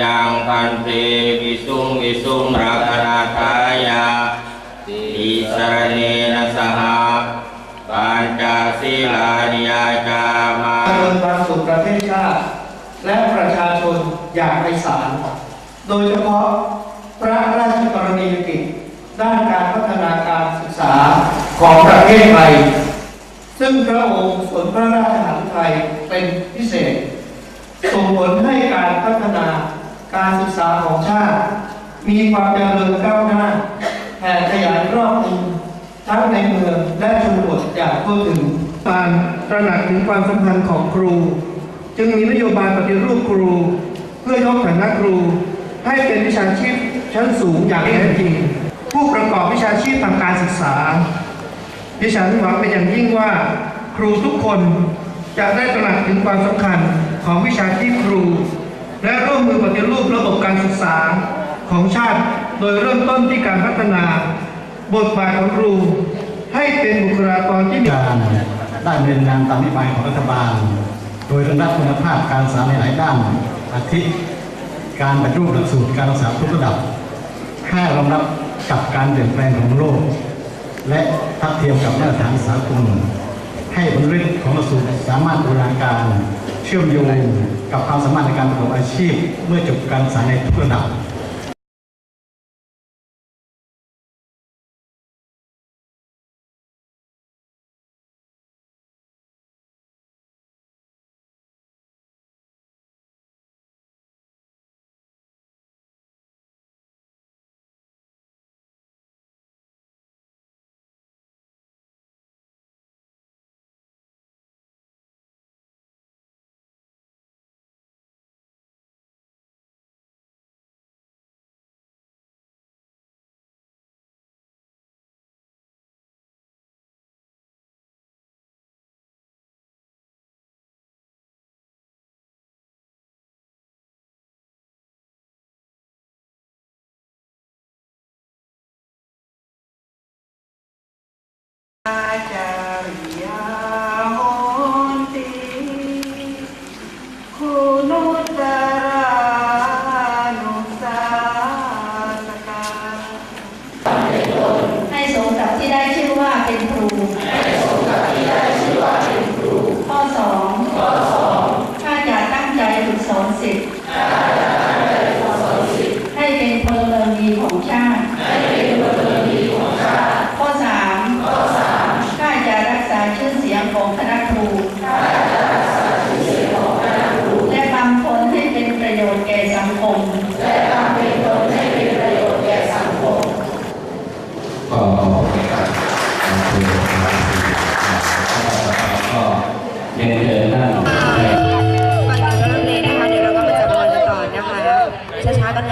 ยังพันเตวิสุงวิสุงรักนาทายาติสรเนนสหาปัญจศีลานิยาจามาคนความสุขประเทศชาติและประชาชนอย่างไรศาลโดยเฉพาะพระราชกรณียกิจด้านการพัฒนาการศึกษาของประเทศไทย ซึ่งพระองค์สนพระราชหันไทยเป็นพิเศษ ส่งผลให้การพัฒนา การศึกษาของชาติ มีความเจริญก้าวหน้าแผ่ขยายรอบคลุมทั้งในเมืองและชนบทอย่างทั่วถึงการตระหนักถึงความสำคัญของครู จึงมีนโยบายปฏิรูปครู เพื่อยกฐานะครู ให้เป็นวิชาชีพชั้นสูงอย่างแท้จริง ผู้ประกอบวิชาชีพทางการศึกษาดิฉันหวังเป็นอย่างยิ่งว่า ครูทุกคนจะได้ตระหนักถึงความสำคัญของวิชาชีพครู และร่วมมือปฏิรูประบบการศึกษาของชาติ โดยเริ่มต้นที่การพัฒนา บทบาทของครู ให้เป็นบุคลากรที่มีการได้ดำเนินงานตามนโยบายของรัฐบาล โดยระดับคุณภาพการศึกษาในหลายด้านอาทิการปฏิรูปหลักสูตรการศึกษาทุกระดับให้รองรับกับการเปลี่ยนแปลงของโลก และทัดเทียมกับมาตรฐานสากลให้บรรลุของหลักสูตรสามารถบูรณาการ ชื่อมโยงกับความสามารถในการประกอบอาชีพ เมื่อจบการศึกษาในทุกระดับ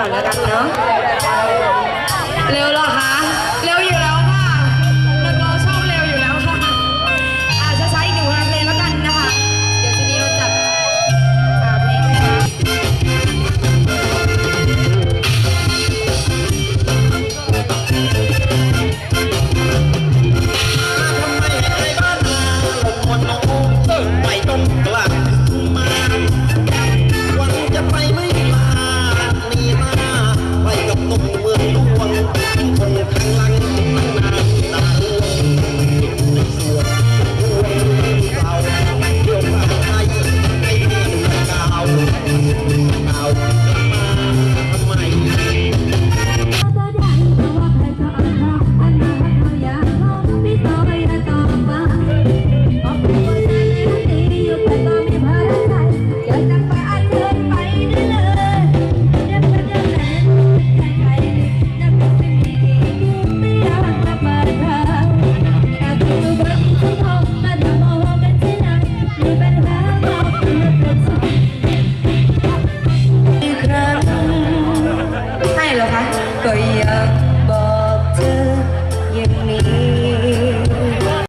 ก่นแล้วกันเนาะ เร็วหรอคะ